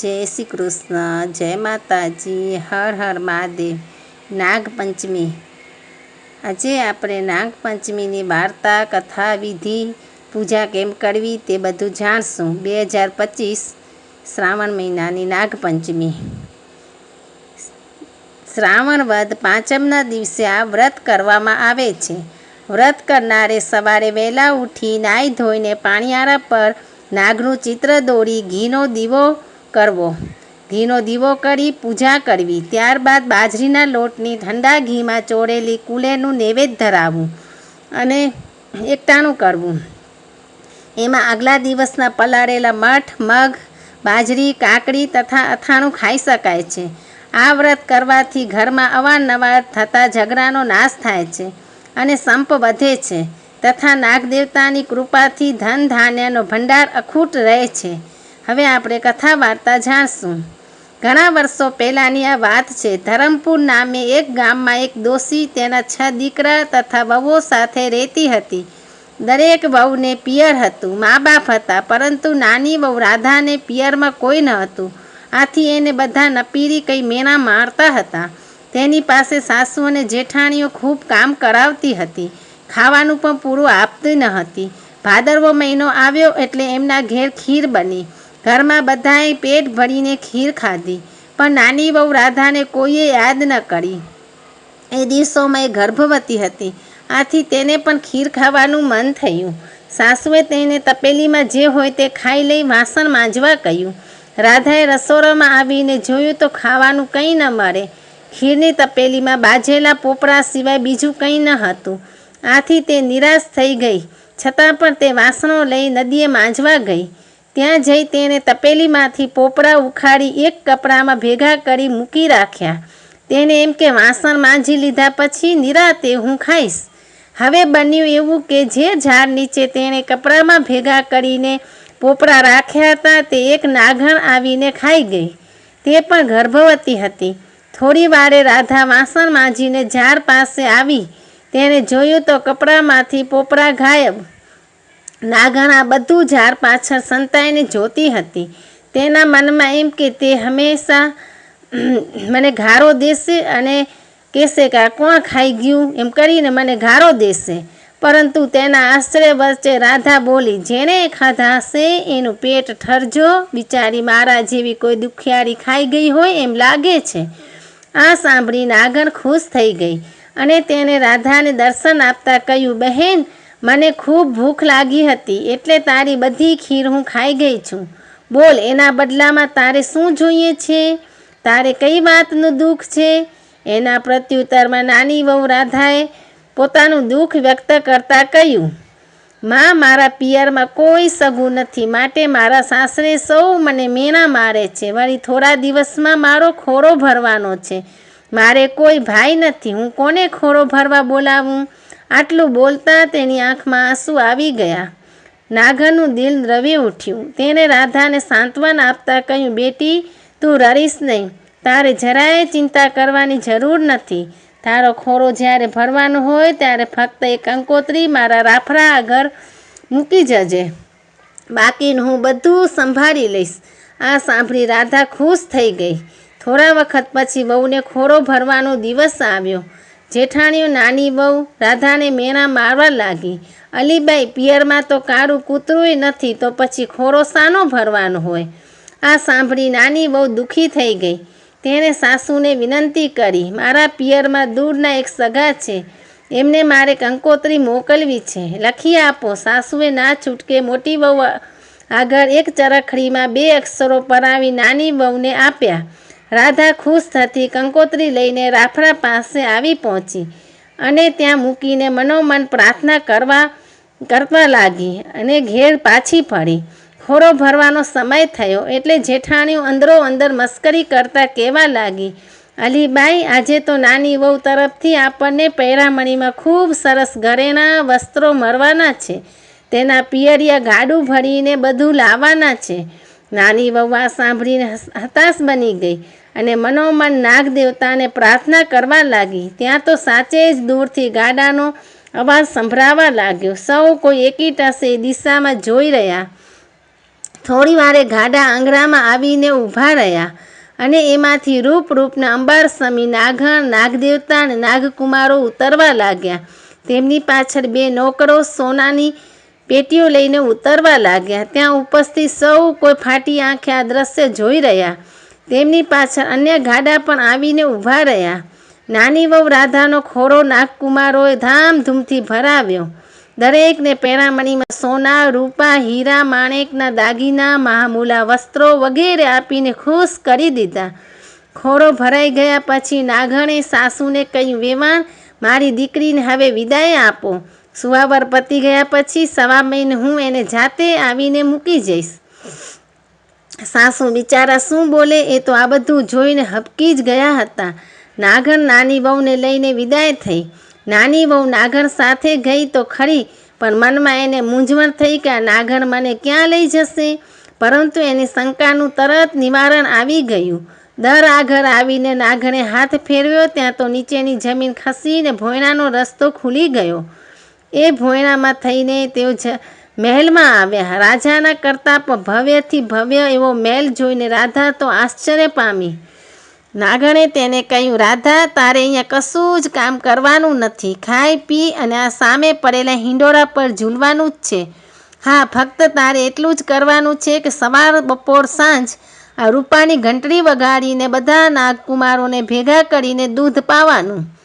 જય શ્રી કૃષ્ણ, જય માતાજી, હર હર મહાદેવ, નાગપંચમી. આજે આપણે નાગપંચમીની વાર્તા, કથા, વિધિ, પૂજા કેમ કરવી તે બધું જાણશું. બે હજાર પચીસ શ્રાવણ મહિનાની નાગપંચમી. શ્રાવણ વદ પાંચમના દિવસે આ વ્રત કરવામાં આવે છે. વ્રત કરનારે સવારે વહેલા ઉઠી નાહી ધોઈને પાણીયારા પર નાગનું ચિત્ર દોરી ઘીનો દીવો કરવો. ઘીનો દીવો કરી પૂજા કરવી. ત્યારબાદ બાજરીના લોટની ઠંડા ઘીમાં ચોળેલી કુલેનું નૈવેદ્ય ધરાવવું અને એકટાણું કરવું. એમાં આગલા દિવસના પલાળેલા મઠ, મગ, બાજરી, કાકડી તથા અથાણું ખાઈ શકાય છે. આ વ્રત કરવાથી ઘરમાં અવારનવાર થતા ઝઘડાનો નાશ થાય છે અને સંપ વધે છે તથા નાગદેવતાની કૃપાથી ધન ધાન્યનો ભંડાર અખૂટ રહે છે. હવે આપણે કથા વાર્તા જાણશું. ઘણા વર્ષો પહેલાંની આ વાત છે, ધરમપુર નામે એક ગામમાં એક દોષી તેના છ દીકરા તથા વહુઓ સાથે રહેતી હતી. દરેક વહુને પિયર હતું મા બાપ હતા, પરંતુ નાની વહુ રાધાને પિયરમાં કોઈ ન હતું. આથી એને બધા નપીરી કંઈ મેણા મારતા હતા. તેની પાસે સાસુ અને જેઠાણીઓ ખૂબ કામ કરાવતી હતી. ખાવાનું પણ પૂરું આપતી ન હતી. ભાદરવો મહિનો આવ્યો એટલે એમના ઘેર ખીર બની. ઘરમાં બધાએ પેટ ભરીને ખીર ખાધી, પણ નાની બહુ રાધાને કોઈએ યાદ ન કરી. એ દિવસોમાં એ ગર્ભવતી હતી, આથી તેને પણ ખીર ખાવાનું મન થયું. સાસુએ તેને તપેલીમાં જે હોય તે ખાઈ લઈ વાસણ માંજવા કહ્યું. રાધાએ રસોડામાં આવીને જોયું તો ખાવાનું કંઈ ન મળે. ખીરની તપેલીમાં બાજેલા પોપડા સિવાય બીજું કંઈ ન હતું. આથી તે નિરાશ થઈ ગઈ, છતાં પણ તે વાસણો લઈ નદીએ માંજવા ગઈ. ત્યાં જઈ તેણે તપેલીમાંથી પોપડા ઉખાડી એક કપડામાં ભેગા કરી મૂકી રાખ્યા. તેને એમ કે, વાસણ માંજી લીધા પછી નિરાતે હું ખાઈશ. હવે બન્યું એવું કે, જે ઝાડ નીચે તેણે કપડામાં ભેગા કરીને પોપડા રાખ્યા હતા, તે એક નાગણ આવીને ખાઈ ગઈ. તે પણ ગર્ભવતી હતી. થોડી વારે રાધા વાસણ માંજીને ઝાડ પાસે આવી. તેણે જોયું તો કપડામાંથી પોપડા ગાયબ. નાગણા બધું ઝાડ પાછળ સંતાઈને જોતી હતી. તેના મનમાં એમ કે તે હંમેશા મને ઘારો દેશે અને કહેશે કે આ કોણ ખાઈ ગયું? એમ કરીને મને ઘારો દેશે. પરંતુ તેના આશ્રય વચ્ચે રાધા બોલી, જેણે ખાધા હશે એનું પેટ ઠરજો. બિચારી મારા જેવી કોઈ દુખિયારી ખાઈ ગઈ હોય એમ લાગે છે. આ સાંભળી નાગણ ખુશ થઈ ગઈ અને તેને રાધાને દર્શન આપતા કહ્યું, બહેન મને ખૂબ ભૂખ લાગી હતી એટલે તારી બધી ખીર હું ખાઈ ગઈ છું. બોલ, એના બદલામાં તારે શું જોઈએ છે? તારે કઈ વાતનું દુઃખ છે? એના પ્રત્યુત્તરમાં નાની વહુ રાધાએ પોતાનું દુઃખ વ્યક્ત કરતાં કહ્યું, માં, મારા પિયરમાં કોઈ સગું નથી. માટે મારા સાસરે સૌ મને મેણા મારે છે. વળી થોડા દિવસમાં મારો ખોરો ભરવાનો છે. મારે કોઈ ભાઈ નથી. હું કોને ખોરો ભરવા બોલાવું? આટલું બોલતા તેની આંખમાં આંસુ આવી ગયા. નાગરનું દિલ દ્રવી ઉઠ્યું. તેણે રાધાને સાંત્વન આપતા કહ્યું, બેટી, તું રરીશ નહીં. તારે જરાય ચિંતા કરવાની જરૂર નથી. તારો ખોરો જ્યારે ભરવાનો હોય ત્યારે ફક્ત એક કંકોત્રી મારા રાફડા આગળ મૂકી જજે. બાકીનું હું બધું સંભાળી લઈશ. આ સાંભળી રાધા ખુશ થઈ ગઈ. થોડા વખત પછી વહુને ખોરો ભરવાનો દિવસ આવ્યો. જેઠાણીઓ નાની બહુ રાધાને મેણા મારવા લાગી. અલીબાઈ પિયરમાં તો કાળું કૂતરુંય નથી, તો પછી ખોરો સાનો ભરવાનો હોય? આ સાંભળી નાની બહુ દુઃખી થઈ ગઈ. તેણે સાસુને વિનંતી કરી, મારા પિયરમાં દૂરના એક સગા છે. એમને મારે કંકોત્રી મોકલવી છે. લખી આપો. સાસુએ ના છૂટકે મોટી બહુ આગળ એક ચરખડીમાં બે અક્ષરો પરાવી નાની બહુને આપ્યા. રાધા ખુશ થતી કંકોત્રી લઈને રાફડા પાસે આવી પહોંચી અને ત્યાં મૂકીને મનોમન પ્રાર્થના કરવા કરવા લાગી અને ઘેર પાછી ફરી ખોરો ભરવાનો સમય થયો એટલે જેઠાણીઓ અંદરો અંદર મસ્કરી કરતા કહેવા લાગી, અલીબાઈ, આજે તો નાની વહુ તરફથી આપણને પહેરામણીમાં ખૂબ સરસ ઘરેણા વસ્ત્રો મળવાના છે. તેના પિયરિયા ગાડું ભરીને બધું લાવવાના છે. નાની વહુ આ સાંભળીને હતાશ બની ગઈ. અને મનોમન નાગ દેવતાને પ્રાર્થના કરવા લાગી. ત્યાં તો સાચે જ દૂરથી ગાડાનો અવાજ સંભળાવા લાગ્યો. સૌ કોઈ એકી ટસે દિશામાં જોઈ રહ્યા. થોડી વારે ગાડા આંગણામાં આવીને ઊભા રહ્યા અને એમાંથી રૂપ રૂપના અંબાર સમી નાગણ, નાગદેવતા અને નાગકુમારો ઉતરવા લાગ્યા. તેમની પાછળ બે નોકરો સોનાની પેટીઓ લઈને ઉતરવા લાગ્યા. ત્યાં ઉપસ્થિત સૌ કોઈ ફાટી આંખે આ દ્રશ્ય જોઈ રહ્યા. તેમની પાછળ અન્ય ગાડા પણ આવીને ઊભા રહ્યા. નાની વહુ રાધાનો ખોરો નાગકુમારોએ ધામધૂમથી ભરાવ્યો. દરેકને પેરામણીમાં સોના, રૂપા, હીરા, માણેકના દાગીના, મહામૂલા વસ્ત્રો વગેરે આપીને ખુશ કરી દીધા. ખોરો ભરાઈ ગયા પછી નાગણે સાસુને કહ્યું, વેવાણ, મારી દીકરીને હવે વિદાય આપો. સુવાવર પતી ગયા પછી સવા મહિને હું એને જાતે આવીને મૂકી જઈશ. સાસુ બિચારા શું બોલે એ તો આ બધું જોઈને હબકી જ ગયા હતા. નાગણ નાની વહુને લઈને વિદાય થઈ. નાની વહુ નાગણ સાથે ગઈ તો ખરી, પણ મનમાં એને મૂંઝવણ થઈ કે આ નાગણ મને ક્યાં લઈ જશે? પરંતુ એની શંકાનું તરત નિવારણ આવી ગયું. દર આગળ આવીને નાગણે હાથ ફેરવ્યો, ત્યાં તો નીચેની જમીન ખસીને ભોયણાનો રસ્તો ખુલી ગયો. એ ભોયણામાં થઈને તેઓ જ મહેલમાં આવ્યા. રાજાના કરતાં પણ ભવ્યથી ભવ્ય એવો મહેલ જોઈને રાધા તો આશ્ચર્ય પામી. નાગણે તેને કહ્યું, રાધા, તારે અહીંયા કશું જ કામ કરવાનું નથી. ખાઈ, પી અને આ સામે પડેલા હિંડોળા પર ઝૂલવાનું જ છે. હા, ફક્ત તારે એટલું જ કરવાનું છે કે સવાર, બપોર, સાંજ આ રૂપાની ઘંટડી વગાડીને બધા નાગકુમારોને ભેગા કરીને દૂધ પાવાનું.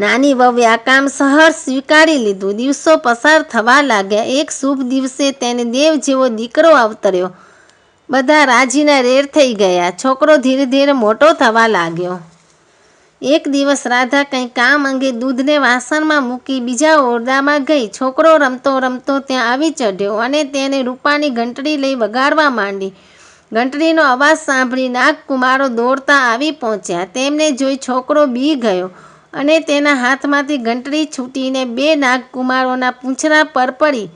નાની વહુએ આ કામ સહર સ્વીકારી લીધું. દિવસો પસાર થવા લાગ્યા. એક શુભ દિવસે તેને દેવ જેવો દીકરો અવતર્યો. બધા રાજીના રેર થઈ ગયા. છોકરો ધીરે ધીરે મોટો થવા લાગ્યો. એક દિવસ રાધા કંઈ કામ અંગે દૂધને વાસણમાં મૂકી બીજા ઓરડામાં ગઈ. છોકરો રમતો રમતો ત્યાં આવી ચઢ્યો અને તેને રૂપાની ઘંટડી લઈ વગાડવા માંડી. ઘંટડીનો અવાજ સાંભળી નાગકુમારો દોડતા આવી પહોંચ્યા. તેમને જોઈ છોકરો બી ગયો. અને તેના હાથમાંથી ઘંટડી છૂટીને બે નાગકુમારોના પૂંછડા પર પડી.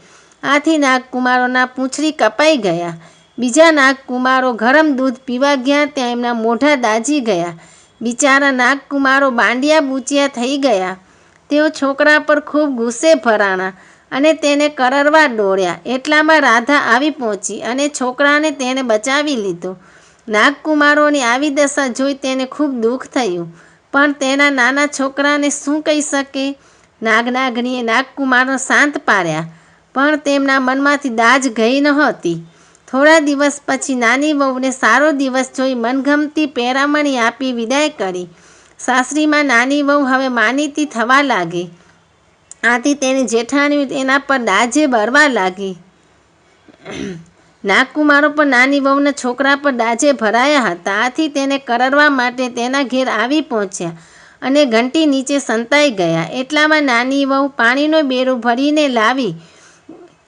આથી નાગકુમારોના પૂંછડી કપાઈ ગયા. બીજા નાગકુમારો ગરમ દૂધ પીવા ગયા ત્યાં એમના મોઢા દાજી ગયા. બિચારા નાગકુમારો બાંડિયા બૂચિયા થઈ ગયા. તેઓ છોકરા પર ખૂબ ગુસ્સે ભરાણા અને તેને કરરવા દોડ્યા. એટલામાં રાધા આવી પહોંચી અને છોકરાને તેને બચાવી લીધો. નાગકુમારોની આવી દશા જોઈ તેને ખૂબ દુઃખ થયું. પણ તેના નાના છોકરાને શું કહી શકે? નાગનાગણીએ નાગકુમારનો શાંત પાડ્યા, પણ તેમના મનમાંથી દાજ ગઈ નહોતી થોડા દિવસ પછી નાની વહુને સારો દિવસ જોઈ મનગમતી પેરામણી આપી વિદાય કરી. સાસરીમાં નાની વહુ હવે માનીતી થવા લાગી. આથી તેની જેઠાણી એના પર દાજે બરવા લાગી. નાગકુમારો પણ નાની વહુના છોકરા પર દાજે ભરાયા હતા. આથી તેને કરરવા માટે તેના ઘેર આવી પહોંચ્યા અને ઘંટી નીચે સંતાઈ ગયા. એટલામાં નાની વહુ પાણીનો બેરો ભરીને લાવી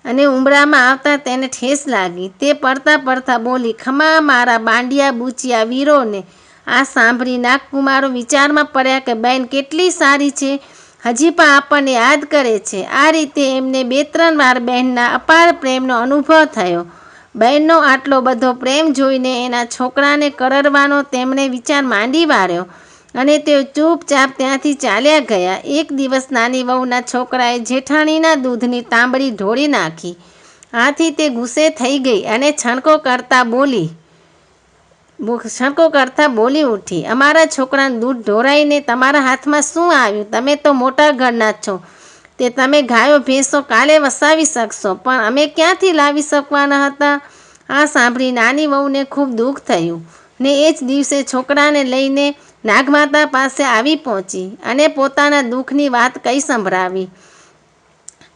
અને ઉંબરામાં આવતા તેને ઠેસ લાગી. તે પડતા પડતા બોલી, ખમા મારા બાંડિયા બૂચિયા વીરોને. આ સાંભળી નાગકુમારો વિચારમાં પડ્યા કે બેન કેટલી સારી છે. હજી પણ આપણને યાદ કરે છે. આ રીતે એમને બે ત્રણ વાર બહેનના અપાર પ્રેમનો અનુભવ થયો. બહેનનો આટલો બધો પ્રેમ જોઈને એના છોકરાને કરરવાનો તેમણે વિચાર માંડી વાર્યો અને તેઓ ચૂપચાપ ત્યાંથી ચાલ્યા ગયા. એક દિવસ નાની વહુના છોકરાએ જેઠાણીના દૂધની તાંબડી ઢોળી નાખી. આથી તે ગુસ્સે થઈ ગઈ અને છણકો કરતા બોલી છણકો કરતા બોલી ઉઠી, અમારા છોકરાનું દૂધ ઢોરાઈને તમારા હાથમાં શું આવ્યું? તમે તો મોટા ઘરના છો. તે તમે ગાયો, ભેંસો કાલે વસાવી શકશો, પણ અમે ક્યાંથી લાવી શકવાના હતા? આ સાંભળી નાની વહુને ખૂબ દુઃખ થયું ને એ જ દિવસે છોકરાને લઈને નાગમાતા પાસે આવી પહોંચી અને પોતાના દુઃખની વાત કઈ સંભળાવી.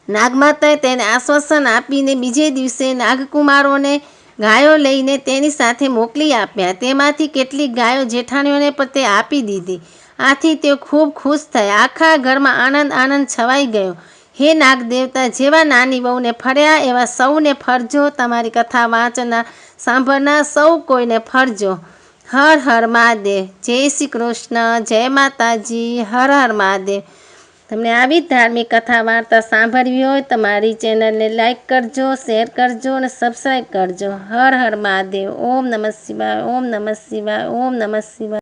નાગમાતાએ તેને આશ્વાસન આપીને બીજે દિવસે નાગકુમારોને ગાયો લઈને તેની સાથે મોકલી આપ્યા. તેમાંથી કેટલીક ગાયો જેઠાણીઓને પણ તે આપી દીધી. આથી તે ખૂબ ખુશ થયા. આખા ઘરમાં આનંદ આનંદ છવાઈ ગયો. હે નાગ દેવતા જેવા નાની બહુને ફર્યા, એવા સૌને ફરજો. તમારી કથા વાંચના સાંભળનાર સૌ કોઈને ફરજો. હર હર મહાદેવ. જય શ્રી કૃષ્ણ. જય માતાજી. હર હર મહાદેવ. તમને આવી ધાર્મિક કથા વાર્તા સાંભળવી હોય તો મારી ચેનલને લાઈક કરજો, શેર કરજો અને સબસ્ક્રાઈબ કરજો. હર હર મહાદેવ. ઓમ નમઃ શિવાય, ઓમ નમઃ શિવાય, ઓમ નમઃ શિવાય.